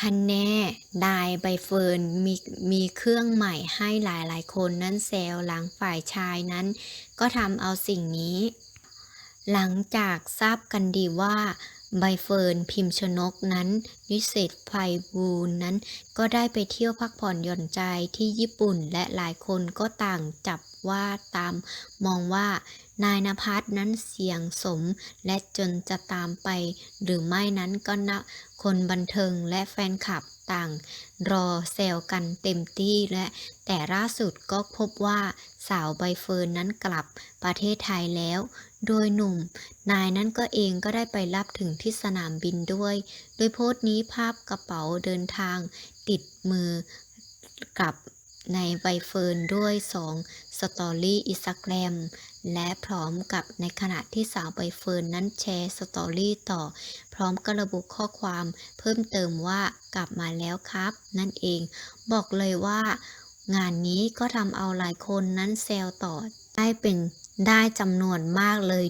ฮันแน่ได้ใบเฟิร์นมีมีเครื่องใหม่ให้หลายๆคนนั้นแซวหลังฝ่ายชายนั้น ก็ทำเอาสิ่งนี้ หลังจากทราบกันดีว่าใบเฟิร์นพิมพ์ชนกนั้นนิสิตไพบูลนั้น ก็ได้ไปเที่ยวพักผ่อนหย่อนใจที่ญี่ปุ่นและหลายคนก็ต่างจับว่าตามมองว่านายนภัสนั้นเสียงสมและจนจะตามไป หรือไม่นั้นก็นะคนบันเทิงและแฟนคลับ ต่างรอเซลกันเต็มที่และแต่ล่าสุดก็พบว่าสาวใบเฟิร์นนั้นกลับประเทศไทยแล้ว โดยหนุ่ม นายนั้นก็เองก็ได้ไปรับถึงที่สนามบินด้วย โดยโพสต์นี้ภาพกระเป๋าเดินทางติดมือกับ ในใบเฟิร์นด้วยสองสตอรี่อิสแกรมและพร้อมกับในขณะที่สาวใบเฟิร์นนั้นแชร์สตอรี่ต่อ พร้อมกับระบุข้อความเพิ่มเติมว่ากลับมาแล้วครับ นั่นเอง บอกเลยว่า งานนี้ก็ทำเอาหลายคนนั้นแซวต่อได้เป็นได้จำนวนมากเลย